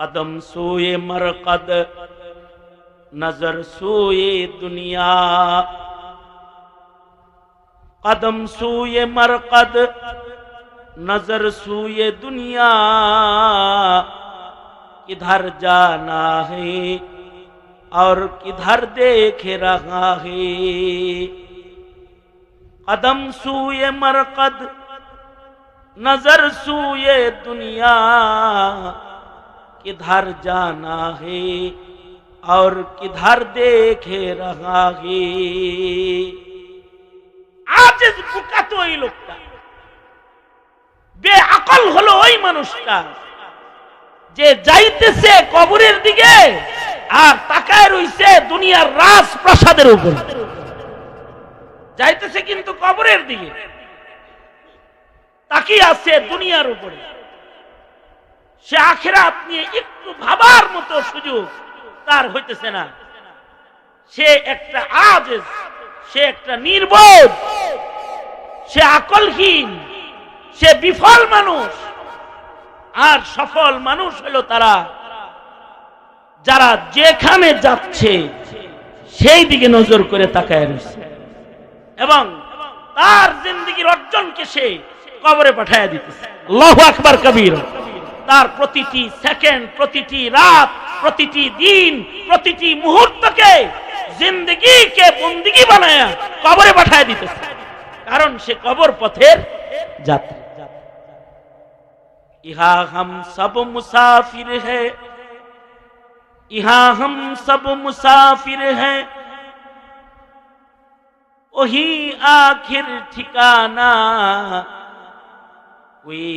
قدم سوئے مرقد، نظر سوئے دنیا۔ قدم سوئے مرقد، نظر سوئے دنیا۔ کدھر جانا ہے اور کدھر دیکھ رہا ہے۔ قدم سوئے مرقد، نظر سوئے دنیا۔ किधर जाना है और किधर देखे रहा है আজ বুকাতো ওই লোকটা বেআকল হলো ওই মানুষটা যে যাইতেছে কবরের দিকে আর তাকায় রইছে দুনিয়ার রাজপ্রাসাদের উপর যাইতেছে কিন্তু কবরের দিকে তাকিয়ে আছে দুনিয়ার উপরে সে আখেরাত নিয়ে একটু ভাবার মতো সুযোগ তার হইতেছে না। সে একটা আজ সে একটা নির্বোধ, সে আকলহীন, সে বিফল মানুষ। আর সফল মানুষ হলো তারা, যারা যেখানে যাচ্ছে সেই দিকে নজর করে তাকায় রয়েছে। এবং তার জিন্দগির অর্জনকে সে কবরে পাঠায় দিতেছে। লহ আকবার কবির। তার প্রতিটি সেকেন্ড, প্রতিটি রাত, প্রতিটি দিন, প্রতিটি মুহূর্তকে জিন্দগি কে বন্দিগি বানায় কবরে পাঠায় দিতে কারণ সে কবর পথের যাত্রী। ইহা হাম সব মুসাফির হে। ইহা হাম সব মুসাফির হে। ওহি আখির ঠিকানা कोई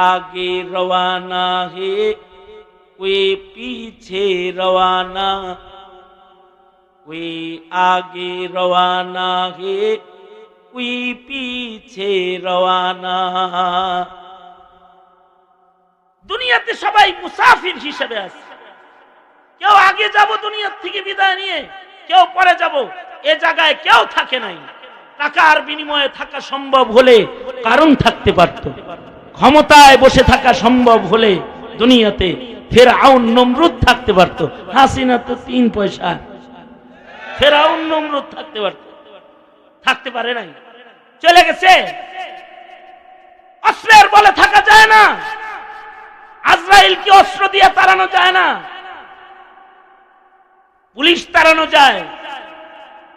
आगे रवाना है कोई पीछे रवाना कोई आगे रवाना है कोई पीछे रवाना দুনিয়াতে সবাই মুসাফির হিসেবে আছে কেউ আগে যাব দুনিয়ার থেকে বিদায় নিয়ে কেউ পরে যাব এ জায়গায় কেউ থাকে নাই টাকার বিনিময়ে থাকা সম্ভব হলে কারণ থাকতে পারত ক্ষমতায় বসে থাকা সম্ভব হলে দুনিয়াতে ফের আউন নমরুদ থাকতে পারত। হাসিনা তো তিন পয়সা। ফের আউন নমরুদ থাকতে পারত। থাকতে পারে নাই। চলে গেছে। অস্ত্রের বলে থাকা যায় না। আজরাইলকে অস্ত্র দিয়ে তাড়ানো যায় না। পুলিশ তাড়ানো যায়।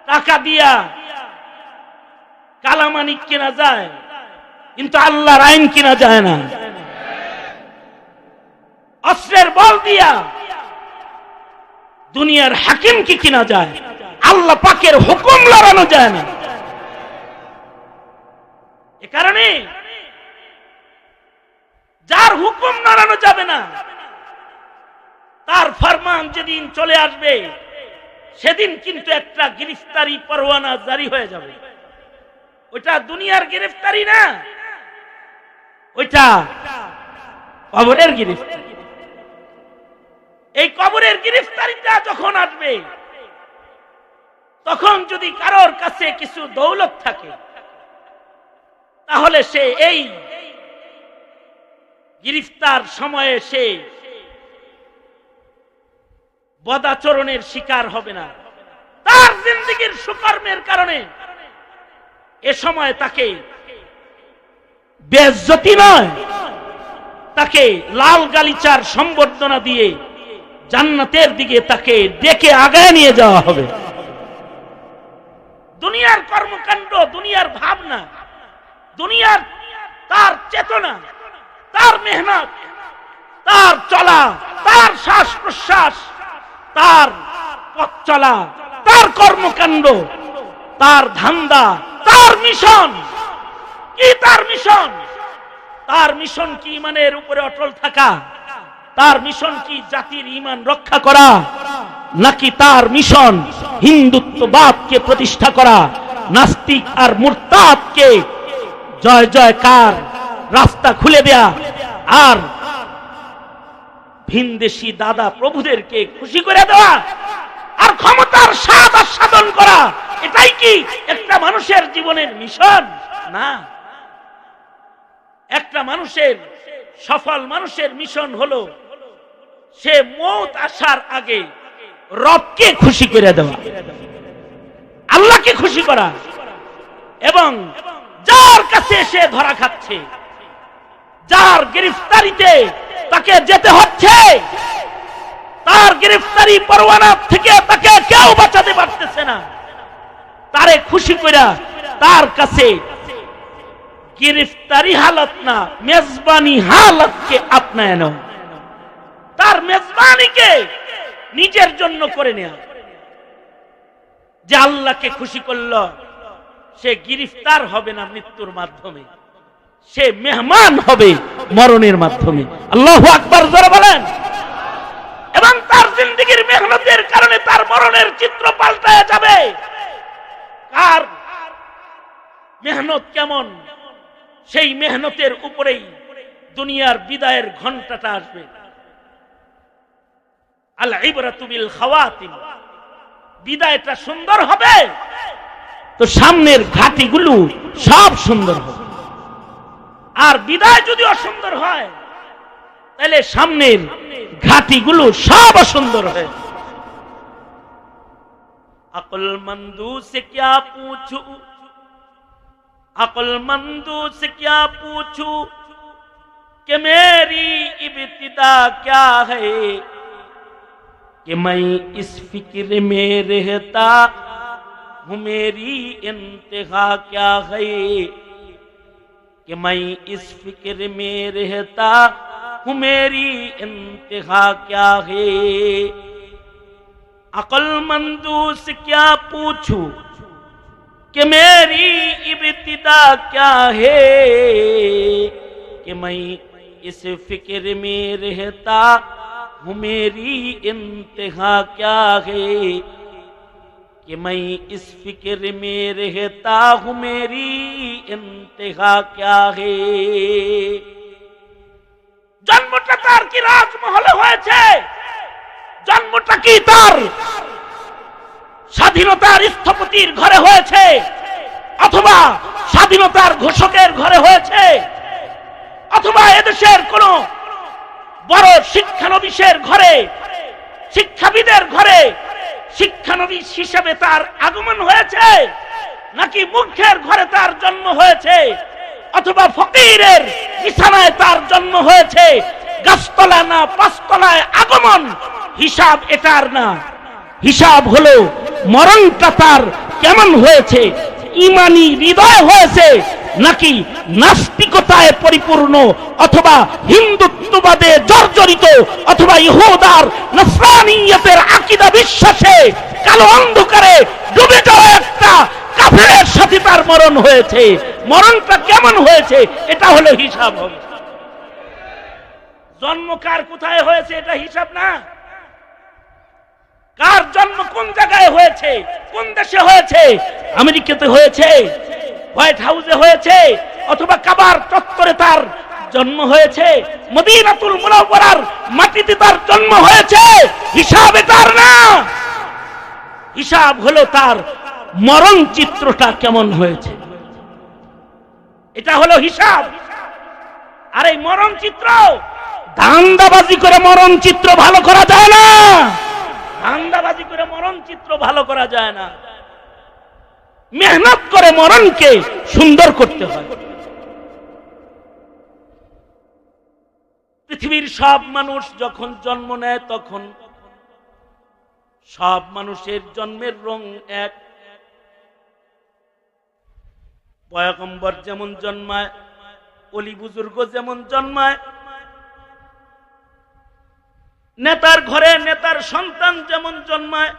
টাকা দিয়া কালামানিক কেনা যায়। কিন্তু আল্লাহর আইন কেনা যায় না। অস্ত্রের বল দিয়া দুনিয়ার হাকিম কি কিনা যায়। আল্লাহ পাকের হুকুম লড়ানো যায় না। এ কারণে যার হুকুম নাড়ানো যাবে না, তার ফরমান যেদিন চলে আসবে, সেদিন কিন্তু একটা গ্রেফতারি পরোয়ানা জারি হয়ে যাবে। ওইটা দুনিয়ার গ্রেফতারি না। ওইটা কবরের গ্রেফতারি এই কবরের গ্রেফতারিটা যখন আসবে, তখন যদি কারোর কাছে কিছু দৌলত থাকে, তাহলে সে এই গ্রেফতার সময়ে সে বদাচরণের শিকার হবে না। তার জিন্দগির সুকর্মের কারণে এ সময় তাকে বেজ্জতি নয়। তাকে লাল গালিচার সম্বর্ধনা দিয়ে জান্নাতের দিকে তাকে ডেকে আগায় নিয়ে যাওয়া হবে। দুনিয়ার কর্মকাণ্ড, দুনিয়ার ভাবনা, দুনিয়ার তার চেতনা, তার মেহনত, তার চলা, তার শ্বাস প্রশ্বাস তার পথ চলা, তার কর্মকাণ্ড, তার ধান্দা, তার মিশন। কি তার মিশন? তার মিশন কি ইমানের উপরে অটল থাকা? তার মিশন কি জাতির ইমান রক্ষা করা? নাকি তার মিশন হিন্দুত্ববাদকে প্রতিষ্ঠা করা? নাস্তিক আর মুরতাদকে জয় জয়কার রাস্তা খুলে দেয়া? আর ভিনদেশি দাদা প্রভুদেরকে খুশি করে দেওয়া? আর ক্ষমতার স্বাদ আস্বাদন করা? এটাই কি একটা মানুষের জীবনের মিশন? না। একটা মানুষের, সফল মানুষের মিশন হলো সে মৌত আসার আগে রবকে খুশি করে দেওয়া, আল্লাহকে খুশি করা এবং যার কাছে সে ধরা খাচ্ছে, যার গ্রেফতারিতে তাকে যেতে হচ্ছে, তার গ্রেফতারি পরোয়ানা থেকে তাকে কেউ বাঁচাতে পারতেছে না। তারে খুশি কইরা তার কাছে গ্রেফতারি হালত না, মেজবানি হালতকে আপনায় নাও। তার মেজবানিকে নিজের জন্য করে নেয়া। যে আল্লাহকে খুশি করল, সে গ্রেফতার হবে না মৃত্যুর মাধ্যমে। সে মেহমান হবে মরণের মাধ্যমে। আল্লাহ আকবর, জোরে বলেন। এবং তার জিন্দগির মেহনতের কারণে তার মরণের চিত্র পাল্টায় যাবে। কার? মেহনত কেমন? সেই মেহনতের উপরেই দুনিয়ার বিদায়ের ঘন্টাটা আসবে। বিদায়টা সুন্দর হবে, তো সামনের ঘাটি গুলো সব সুন্দর হবে। আর বিদায় যদি অসুন্দর হয়, তাহলে সামনের ঘাটি গুলো সব অসুন্দর হয় আকল মন্দু সে কে পুছু? عقل مندو سے کیا پوچھو کہ میری ابتدا کیا ہے؟ کہ میں اس فکر میں رہتا ہوں، میری انتہا کیا ہے؟ کہ میں اس فکر میں رہتا ہوں، میری انتہا کیا ہے؟ عقل مندو سے کیا پوچھو کہ میری ابتدا کیا ہے؟ کہ میں اس فکر میں رہتا ہوں، میری انتہا کیا ہے؟ کہ میں اس فکر میں رہتا ہوں، میری انتہا کیا ہے؟ جنم জন্মটা তার কি রাজমহলে হয়েছে জন্মটা কি তার স্বাধীনতার স্থপতির ঘরে হয়েছে, অথবা স্বাধীনতার ঘোষকের ঘরে হয়েছে, অথবা এদেশের কোন বড় শিক্ষানবিশের ঘরে, শিক্ষাবিদের ঘরে, শিক্ষানবিশ হিসেবে তার আগমন হয়েছে, নাকি মুখ্যের ঘরে তার জন্ম হয়েছে, অথবা ফকিরের বিছানায় তার জন্ম হয়েছে, গাছতলা না পাঁচতলায় আগমন, হিসাব এটার না। হিসাব হলো মরণটা তার কেমন হয়েছে? ইমানি হৃদয় হয়েছে নাকি নাস্তিকতায় পরিপূর্ণ অথবা হিন্দুত্ববাদে জর্জরিত অথবা ইহুদার নসরানিয়তের আকিদা বিশ্বাসে কালো অন্ধকারে ডুবে যাওয়া একটা কাফেরের সাথে তার মরণ হয়েছে। মরণটা কেমন হয়েছে? এটা হলো হিসাব জন্মকার কোথায় হয়েছে এটা হিসাব না? কার জন্ম কোন জায়গায় হয়েছে? কোন দেশে হয়েছে? আমেরিকাতে হয়েছে, হোয়াইট হাউসে হয়েছে, অথবা কাবার চত্বরে তার জন্ম হয়েছে, মদিনাতুল মুনাওয়ারার মাটিতে তার জন্ম হয়েছে, হিসাবে তার না। হিসাব হলো তার মরণ চিত্রটা কেমন হয়েছে? এটা হলো হিসাব। আর এই মরণ চিত্র, ধান্দাবাজি করে মরণ চিত্র ভালো করা যায় না। ধান্দাবাজি করে মরণ চিত্র ভালো করা যায় না। মেহনত করে মরণকে সুন্দর করতে হয়। পৃথিবীর সব মানুষ যখন জন্ম নেয় তখন সব মানুষের জন্মের রং এক। পয়গম্বর যেমন জন্মায়, অলি বুজুর্গ যেমন জন্মায় নেতার ঘরে নেতার সন্তান যেমন জন্মায়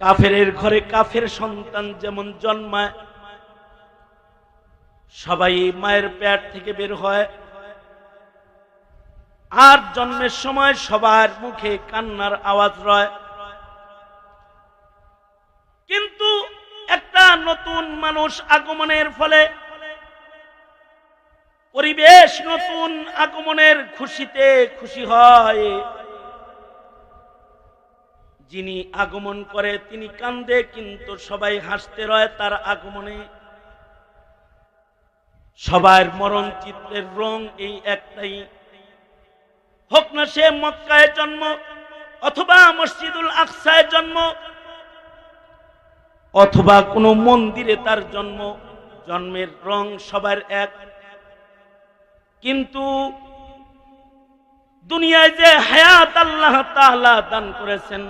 কাফের ঘরে কাফের সন্তান যেমন জন্মায়, সবাই মায়ের পেট থেকে বের হয়। আর জন্মের সময় সবার মুখে কান্নার আওয়াজ রয়। কিন্তু একটা নতুন মানুষ আগমনের ফলে পরিবেশ নতুন আগমনের খুশিতে খুশি হয়। যিনি আগমন করে তিনি কান্দে, কিন্তু সবাই হাসতে রয় তার আগমনে। সবার মরণ চিত্রের রং এই একটাই। হোক না সে মক্কায় জন্ম অথবা মসজিদুল আকসায় জন্ম, অথবা কোনো মন্দিরে তার জন্ম, জন্মের রং সবার এক। কিন্তু দুনিয়ায় যে হায়াত আল্লাহ তাআলা দান করেছেন,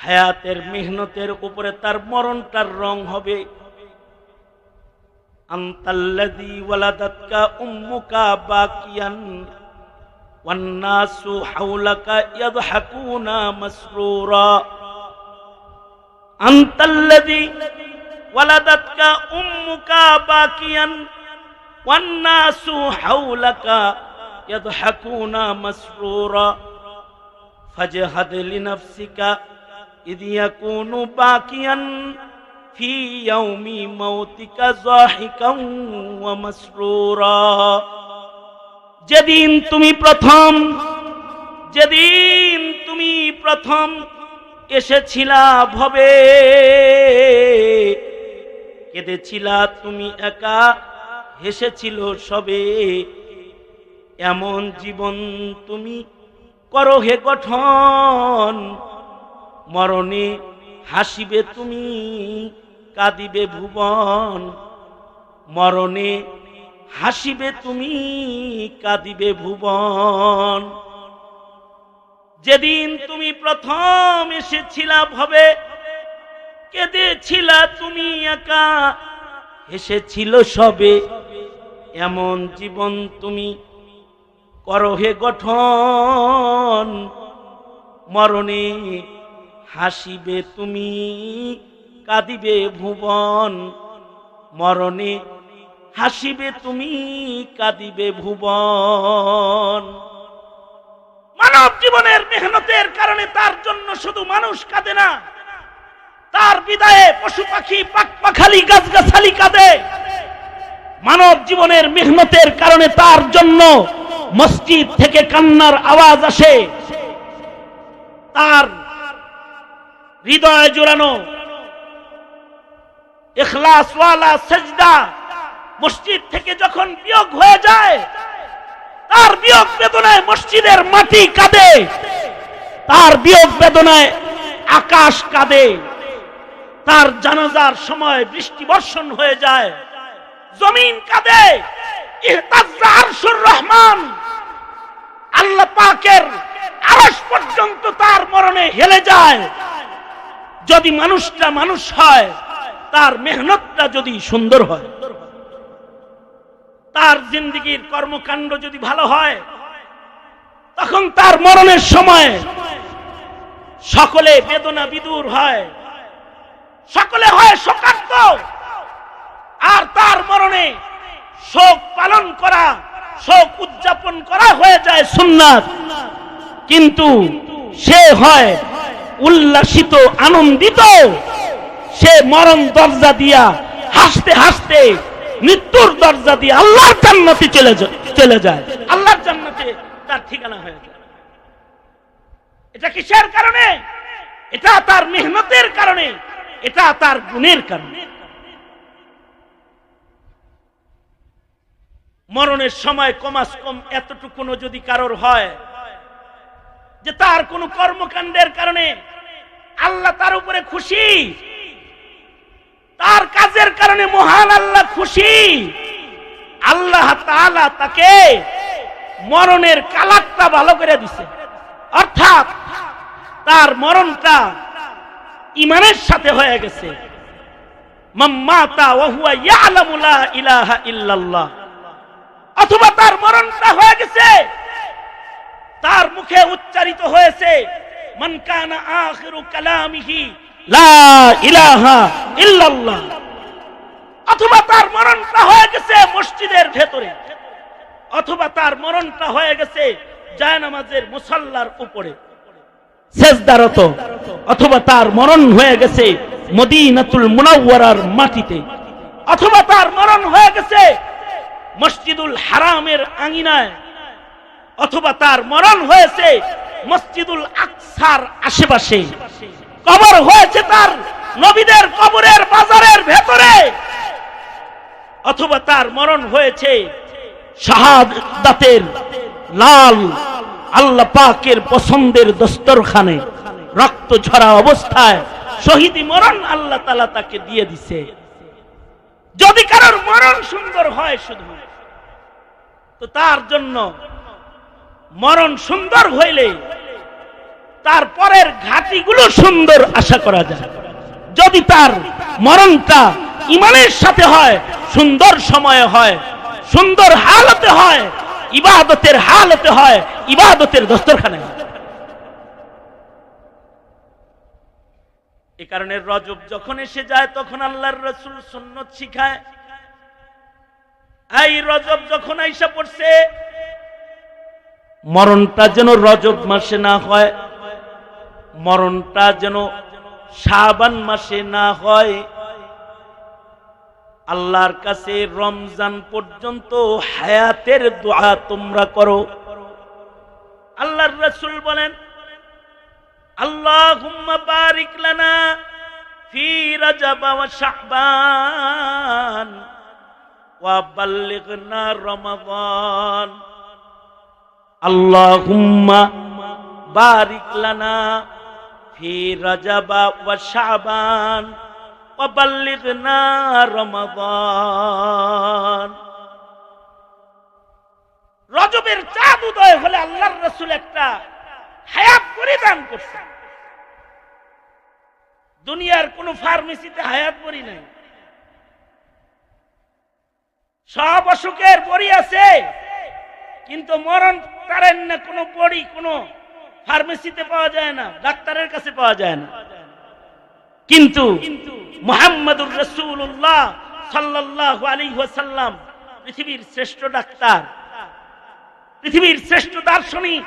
হায়াতের মেহনতের উপরে তার মরণটার রং হবে। আন্তাল্লাযী ওয়ালাদাতকা উম্মুকা বাকিয়ান বাকিয়ান ওয়ান্নাসু হাওলাকা ইয়াদহাকুনা মাসরুরা فاجهد لنفسك إذ يكون باكيا في يوم موتك ضاحكا ومسرورا যেদিন তুমি প্রথম যেদিন তুমি প্রথম এসেছিলা ভবে কেঁদেছিলা তুমি একা হেসেছিল সবে। এমন জীবন তুমি করো হে গঠন। মরণে হাসিবে তুমি, কাঁদিবে ভুবন। মরণে হাসিবে তুমি, কাঁদিবে ভুবন। যেদিন তুমি প্রথম এসেছিলা ভবে, কেঁদেছিলা তুমি একা। হেসেছিল সবে, এমন জীবন তুমি করো হে গঠন। মরণে হাসিবে তুমি, কাঁদিবে ভুবন। মরণে হাসিবে তুমি, কাঁদিবে ভুবন। মানব জীবনের মেহনতের কারণে তার জন্য শুধু মানুষ কাঁদে না তার বিদায়ে পশু পাখি পাখালি, গাছগাছালি কাঁদে। মানব জীবনের মেহনতের কারণে তার জন্য মসজিদ থেকে কান্নার আওয়াজ আসে। তার হৃদয় জোড়ানো এখলাসওয়ালা সেজদা মসজিদ থেকে যখন বিয়োগ হয়ে যায়, তার বিয়োগ বেদনায় মসজিদের মাটি কাঁদে। তার বিয়োগ বেদনায় আকাশ কাঁদে। তার জানাজার সময় বৃষ্টি বর্ষণ হয়ে যায়। জমিন কাঁদে। রহমান। আল্লাহ পাকের আরশ পর্যন্ত তার মরণে হেলে যায়। যদি মানুষটা মানুষ হয়, তার মেহনতটা যদি সুন্দর হয়, তার জিন্দিগির কর্মকাণ্ড যদি ভালো হয়, তখন তার মরণের সময় সকলে বেদনা বিদুর হয়। সকলে হয় শোকার্ত আর তার মরণে শোক পালন করা, শোক উদযাপন করা হয়ে যায় সুন্নাত। কিন্তু সে হয় উল্লাসিত, আনন্দিত। সে মরণ দরজা দিয়া হাসতে হাসতে মৃত্যুর দরজা দিয়ে আল্লাহর জান্নাতে চলে চলে যায়। আল্লাহর জান্নাতে তার ঠিকানা হয়ে যায়। এটা কিসের কারণে? এটা তার মেহনতের কারণে। এটা তার গুণের কারণে। মরণের সময় কমাস কম এতটুকুনো যদি কারোর হয়, যে তার কোন কর্মকাণ্ডের কারণে আল্লাহ তার উপরে খুশি, তার কাজের কারণে মহান আল্লাহ খুশি, আল্লাহ তাকে মরণের কালাকটা ভালো করে দিছে। অর্থাৎ তার মরণটা ইমানের সাথে হয়ে গেছে। অথবা তার মরণটা হয়ে গেছে। তার মুখে উচ্চারিত হয়েছে, মান কানা আখিরু কালামিহি লা ইলাহা ইল্লাল্লাহ। অথবা তার মরণটা হয়ে গেছে মসজিদের ভেতরে। অথবা তার মরণটা হয়ে গেছে জায়নামাজের মুসাল্লার উপরে। সেজদারত, অথবা তার মরণ হয়ে গেছে মদিনাতুল মুনাওয়ারার মাটিতে। অথবা তার মরণ হয়ে গেছে মসজিদুল হারামের আঙিনায়। অথবা তার মরণ হয়েছে মসজিদুল আকসার আশেপাশে। কবর হয়েছে তার নবীদের কবরের বাজারের ভেতরে। অথবা তার মরণ হয়েছে শাহাদাতের লাল আল্লাহ পাকের পছন্দের দস্তরখানে রক্ত ঝরা অবস্থায় শহীদি মরণ আল্লাহ তালা তাকে দিয়ে দিছে। যদি কারোর মরণ সুন্দর হয় শুধু। তো তার জন্য মরণ সুন্দর হইলে তারপরের ঘাটিগুলো সুন্দর আশা করা যায়। যদি তার মরণটা ইমানের সাথে হয়, সুন্দর সময়ে হয়, সুন্দর হালতে হয় ইবাদতের হালতে হয়, ইবাদতের দস্তরখানে। এ কারণে রজব যখন এসে যায়, তখন আল্লাহর রসুল সুন্নত শিখায়। এই রজব যখন আইসা পড়ছে, মরণটা যেন রজব মাসে না হয়, মরণটা যেন শাবান মাসে না হয়। আল্লাহর কাছে রমজান পর্যন্ত হায়াতের দোয়া তোমরা করো। আল্লাহর রসুল বলেন, আল্লাহুম্মা বারিক লানা ফি রজব ওয়া শাবান ওয়া বাল্লিগনা রমাদান। আল্লাহুম্মা বারিক লানা ফি রজব ওয়া শাবান রজবের চাঁদ উদয় হলে আল্লাহর রসুল একটা হায়াত পরিধান করছে দুনিয়ার কোন ফার্মেসিতে হায়াত বড়ি নাই। সব অসুখের বড়ি আছে, কিন্তু মরণ কারেন না কোনো বড়ি কোনো ফার্মেসিতে পাওয়া যায় না, ডাক্তারের কাছে পাওয়া যায় না। কিন্তু মোহাম্মদুর রসুল্লাহ সাল্লাহ আলী পৃথিবীর শ্রেষ্ঠ ডাক্তার, পৃথিবীর শ্রেষ্ঠ দার্শনিক,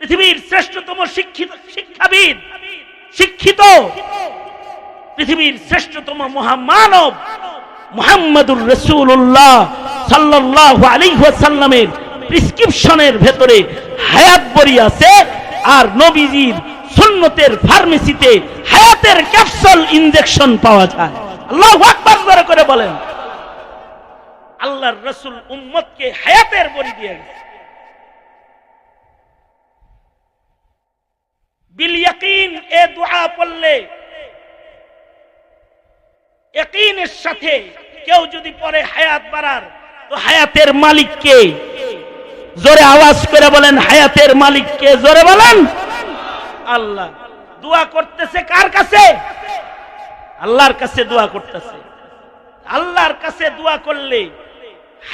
পৃথিবীর শ্রেষ্ঠতম শিক্ষিত, শিক্ষাবিদ, শিক্ষিত, পৃথিবীর শ্রেষ্ঠতম মহামানব মোহাম্মদুর রসুল্লাহ সাল্লাহ আলী সাল্লামের প্রিসক্রিপশনের ভেতরে হায়াত বড়ি আছে, আর নবীজির সুন্নতের ফার্মেসিতে হায়াতের ক্যাপসুল ইনজেকশন পাওয়া যায়। আল্লাহ আকবার করে করে বলেন। আল্লাহর রসুল উম্মতকে হায়াতের বড়ি দিয়ে গেছে। সাথে কেউ যদি পরে হায়াত বাড়ার, তো হায়াতের মালিক কে জোরে আওয়াজ করে বলেন, হায়াতের মালিক কে জোরে বলেন। আল্লাহ। দোয়া করতেছে কার কাছে? আল্লাহর কাছে দোয়া করতেছে। আল্লাহর কাছে দোয়া করলে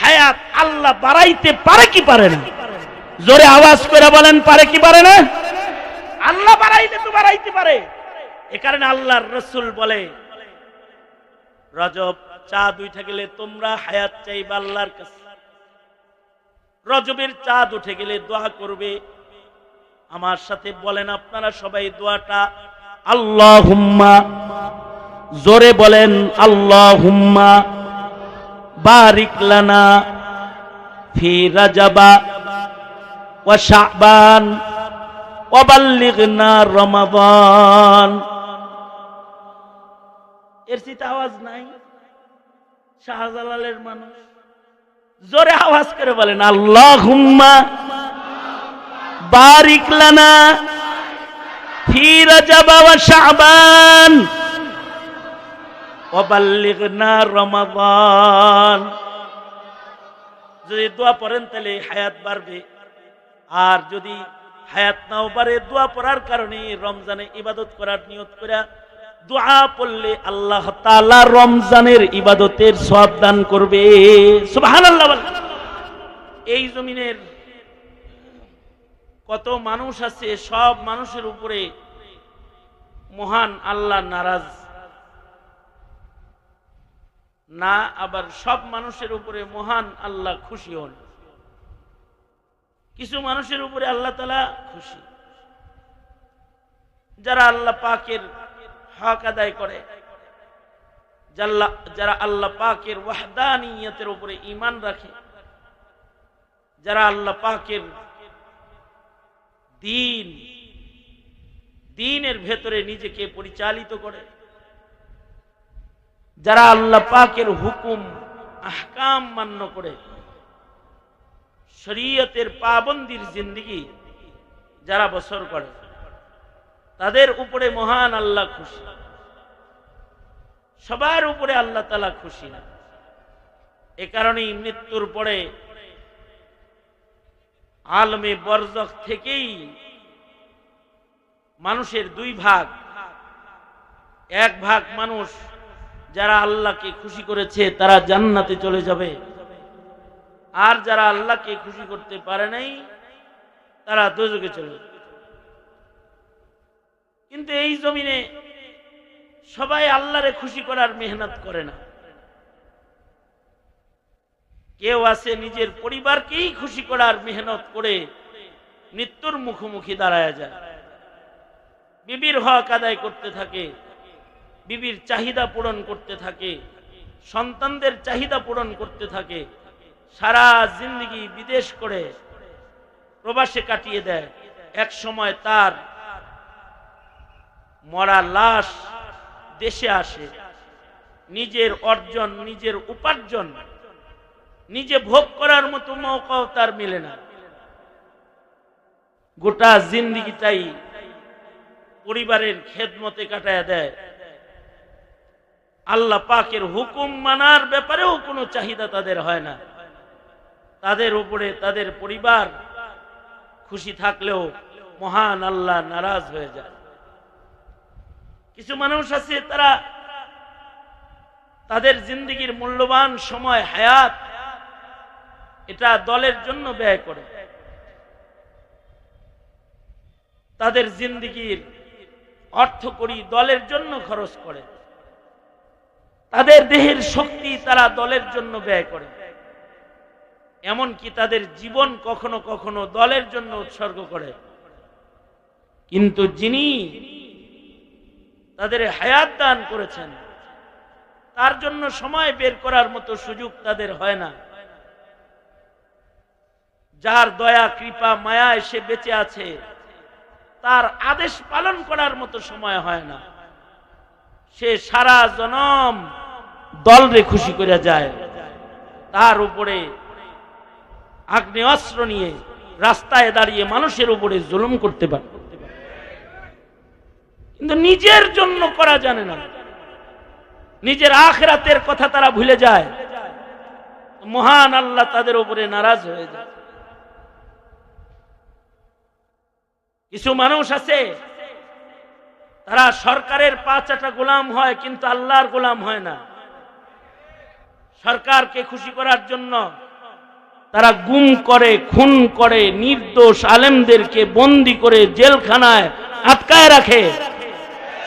হায়াত আল্লাহ বাড়াইতে পারে কি পারে না? জোরে আওয়াজ করে বলেন, পারে কি পারে না? আল্লাহ বাড়াইতে তো বাড়াইতে পারে। এ কারণে আল্লাহর রসুল বলে, রজব চাঁদ উঠে গেলে তোমরা হায়াত চাইবা আল্লাহর কাছে। রজবের চাঁদ উঠে গেলে দোয়া করবে আমার সাথে বলেন আপনারা সবাই দোয়াটা আল্লাহ হুম্মা জোরে বলেন আল্লাহ হুম্মা বারিক লানা ফি রাজাবা ওয়া শাবান ওয়াবাল্লিগনা রমাদান। এর চিতা আওয়াজ নাই? শাহজালালের মানুষ। জোরে আওয়াজ করে বলেন আল্লাহ হুম্মা বারিক লানা। ফি রাজাব ওয়া শাবান। রমাদান। যদি দোয়া পড়েন তাহলে হায়াত বাড়বে। আর যদি হায়াত নাও বাড়ে, দোয়া পড়ার কারণে রমজানে ইবাদত করার নিয়ত করে দোয়া পড়লে আল্লাহ তাআলা রমজানের ইবাদতের সওয়াব দান করবে। সুবহানাল্লাহ। এই জমিনের কত মানুষ আছে, সব মানুষের উপরে মহান আল্লাহ নারাজ। না, আবার সব মানুষের উপরে মহান আল্লাহ খুশি হন। কিছু মানুষের উপরে আল্লাহ তালা খুশি। যারা আল্লাহ পাকের হক আদায় করে যারা আল্লাহ পাকের ওয়াহদানিয়তের উপরে ইমান রাখে, যারা আল্লাহ পাকের দিন। দিনের ভেতরে নিজেকে পরিচালিত করে। যারা আল্লাহ পাকের হুকুম, আহকাম মান্য করে, শরীয়তের পাবন্দির জিন্দগি যারা বছর করে, তাদের উপরে মহান আল্লাহ খুশি। সবার উপরে আল্লাহ তালা খুশি না। এ কারণেই মৃত্যুর পরে আলমে বরজক থেকেই মানুষের দুই ভাগ। এক ভাগ মানুষ যারা আল্লাহকে খুশি করেছে, তারা জান্নাতে চলে যাবে। আর যারা আল্লাহকে খুশি করতে পারে নাই, তারা দোজকে চলে কিন্তু এই জমিনে সবাই আল্লাহরে খুশি করার মেহনত করে না। কেউ আছে নিজের পরিবারকেই খুশি করার মেহনত করে মৃত্যুর মুখোমুখি দাঁড়ায় যায়। বিবির হক আদায় করতে থাকে, বিবির চাহিদা পূরণ করতে থাকে, সন্তানদের চাহিদা পূরণ করতে থাকে, সারা জিন্দগি বিদেশ করে প্রবাসে কাটিয়ে দেয়। এক সময় তার মরা লাশ দেশে আসে। নিজের অর্জন, নিজের উপার্জন নিজে ভোগ করার মতো মৌকাও তার মিলে না। গোটা জিন্দিগিটাই পরিবারের খেদমতে কাটায় দেয়। আল্লাহ পাকের হুকুম মানার ব্যাপারেও কোনো চাহিদা তাদের হয় না। তাদের উপরে তাদের পরিবার খুশি থাকলেও মহান আল্লাহ নারাজ হয়ে যায়। কিছু মানুষ আছে তারা তাদের জিন্দগির মূল্যবান সময়, হায়াত এটা দলের জন্য ব্যয় করে। তাদের জিন্দগির অর্থ করি দলের জন্য খরচ করে। তাদের দেহের শক্তি তারা দলের জন্য ব্যয় করে। এমনকি তাদের জীবন কখনো কখনো দলের জন্য উৎসর্গ করে। কিন্তু যিনি তাদের হায়াত দান করেছেন, তার জন্য সময় বের করার মতো সুযোগ তাদের হয় না। যার দয়া, কৃপা, মায়া এসে বেঁচে আছে, তার আদেশ পালন করার মতো সময় হয় না। সে সারা জনম দলরে খুশি করে যায়। তার উপরে আগ্নে অস্ত্র নিয়ে রাস্তায় দাঁড়িয়ে মানুষের উপরে জুলুম করতে পারে। কিন্তু নিজের জন্য করা জানে না। নিজের আখরাতের কথা তারা ভুলে যায়। মহান আল্লাহ তাদের উপরে নারাজ হয়ে যায়। কিছু মানুষ আছে, তারা সরকারের পাঁচাটা গোলাম হয়, কিন্তু আল্লাহর গোলাম হয় না। সরকারকে খুশি করার জন্য তারা গুম করে, খুন করে, নির্দোষ আলেমদেরকে বন্দি করে জেলখানায় আটকায় রাখে।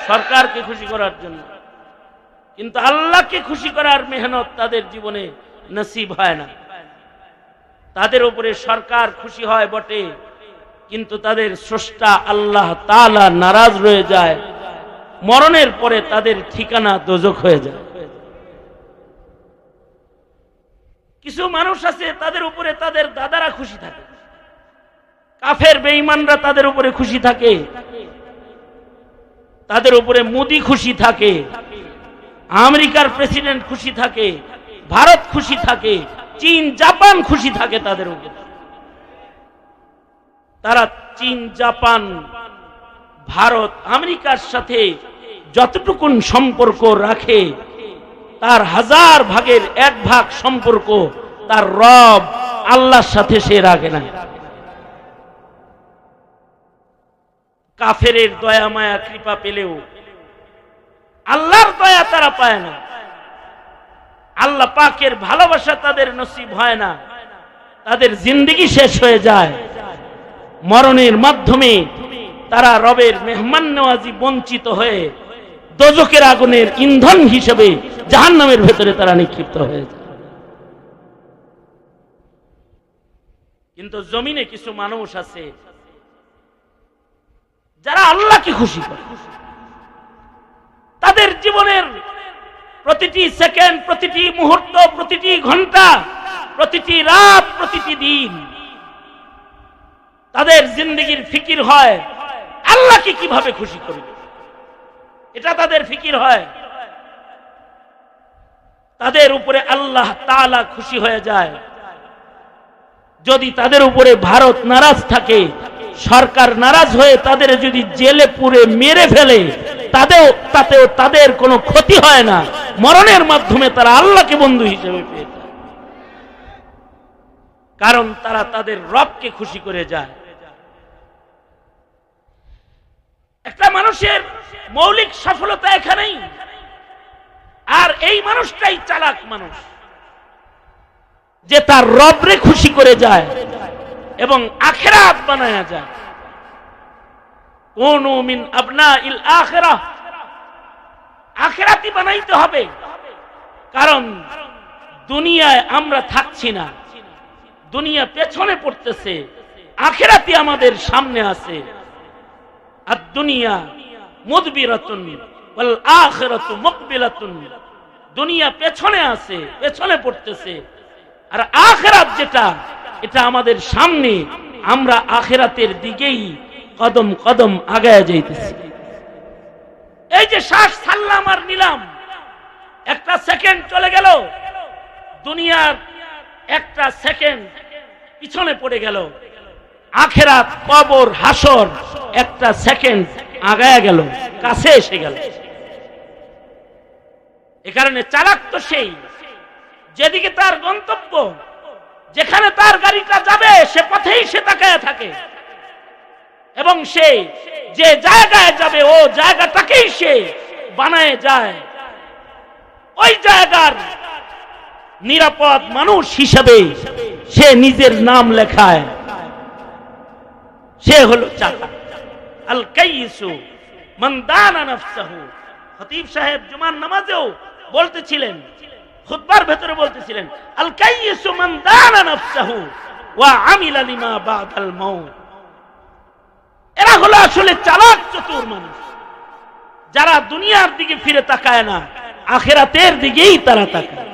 সরকারকে খুশি করার জন্য। কিন্তু আল্লাহকে খুশি করার মেহনত তাদের জীবনে নসিব হয় না। তাদের উপরে সরকার খুশি হয় বটে। কিন্তু তাদের স্রষ্টা আল্লাহ তালা নারাজ রয়ে যায়। মরণের পরে তাদের ঠিকানা দোজক হয়ে যায়। কিছু মানুষ আছে, তাদের উপরে তাদের দাদারা খুশি থাকে। কাফের বেঈমানরা তাদের উপরে খুশি থাকে। তাদের উপরে মোদি খুশি থাকে। আমেরিকার প্রেসিডেন্ট খুশি থাকে। ভারত খুশি থাকে। চীন, জাপান খুশি থাকে তাদের উপরে। তারা চীন, জাপান, ভারত, আমেরিকার সাথে যতটুকুন সম্পর্ক রাখে, তার হাজার ভাগের এক ভাগ সম্পর্ক তার রব আল্লাহর সাথে সে রাখে না। কাফেরের দয়া, মায়া, কৃপা পেলেও আল্লাহর দয়া তারা পায় না। আল্লাহ পাকের ভালোবাসা তাদের নসিব হয় না। তাদের জিন্দিগি শেষ হয়ে যায়। মরণের মাধ্যমে তারা রবের মেহমান নওয়াজি বঞ্চিত হয়ে দোজকের আগুনের ইন্ধন হিসেবে জাহান নামের ভেতরে তারা নিক্ষিপ্ত হয়ে যায়। কিন্তু জমিনে কিছু মানুষ আছে যারা আল্লাহকে খুশি করে। তাদের জীবনের প্রতিটি সেকেন্ড, প্রতিটি মুহূর্ত, প্রতিটি ঘণ্টা, প্রতিটি রাত, প্রতিটি দিন তাদের জিন্দগির ফিকির হয়। আল্লাহকে কীভাবে খুশি করবে? এটা তাদের ফিকির হয়। তাদের উপরে আল্লাহ তালা খুশি হয়ে যায়। যদি তাদের উপরে ভারত নারাজ থাকে, সরকার নারাজ হয়ে তাদের যদি জেলে পুরে মেরে ফেলে, তাদেও, তাতেও তাদের কোনো ক্ষতি হয় না। মরণের মাধ্যমে তারা আল্লাহকে বন্ধু হিসেবে পেয়ে যায়। কারণ তারা তাদের রবকে খুশি করে যায়। একটা মানুষের মৌলিক সফলতা এখানেই। আর এই মানুষটাই চালাক মানুষ। যে তার রবরে খুশি করে যায় এবং আখেরাত বানায়া যায়। কোন মিন আবনা ইল আখেরা। আখেরাতি বানাইতে হবে। কারণ দুনিয়ায় আমরা থাকছি না। দুনিয়া পেছনে পড়তেছে। আখেরাতি আমাদের সামনে আছে। দুনিয়া মুদবিরাতুন ওয়াল আখিরাতু মুকবিলাতুন। দুনিয়া পেছনে আছে, পেছনে পড়তেছে। আর আখেরাত যেটা, এটা আমাদের সামনে, আমরা আখেরাতের দিকেই কদম কদম আগায় যাইতেছি। এই যে শ্বাস ছাড়লাম আর নিলাম, একটা সেকেন্ড চলে গেল, দুনিয়ার একটা সেকেন্ড পিছনে পড়ে গেল। আখেরাত, কবর, হাসর, একটা সেকেন্ড আগায় গেল, কাছে এসে গেল। এ কারণে চালাক তো সেই, যেদিকে তার গন্তব্য, যেখানে তার গাড়িটা যাবে, সে পথেই সে তাকায় থাকে। এবং সে যে জায়গায় যাবে, ও জায়গাটাকেই সে বানায় যায়। ওই জায়গার নিরাপদ মানুষ হিসাবে সে নিজের নাম লেখায়। সে হলো চাকা আল কাইসু মান দানা নাফসাহু। খতিব সাহেব জুমার নামাজেও বলতেছিলেন, খুতবার ভেতরে বলতেছিলেন, আল কাইসু মান দানা নাফসাহু ওয়া আমিলা লিমা বাদাল মাউত। এরা হলো আসলে চালাক চতুর মানুষ। যারা দুনিয়ার দিকে ফিরে তাকায় না, আখেরাতের দিকেই তারা তাকায়।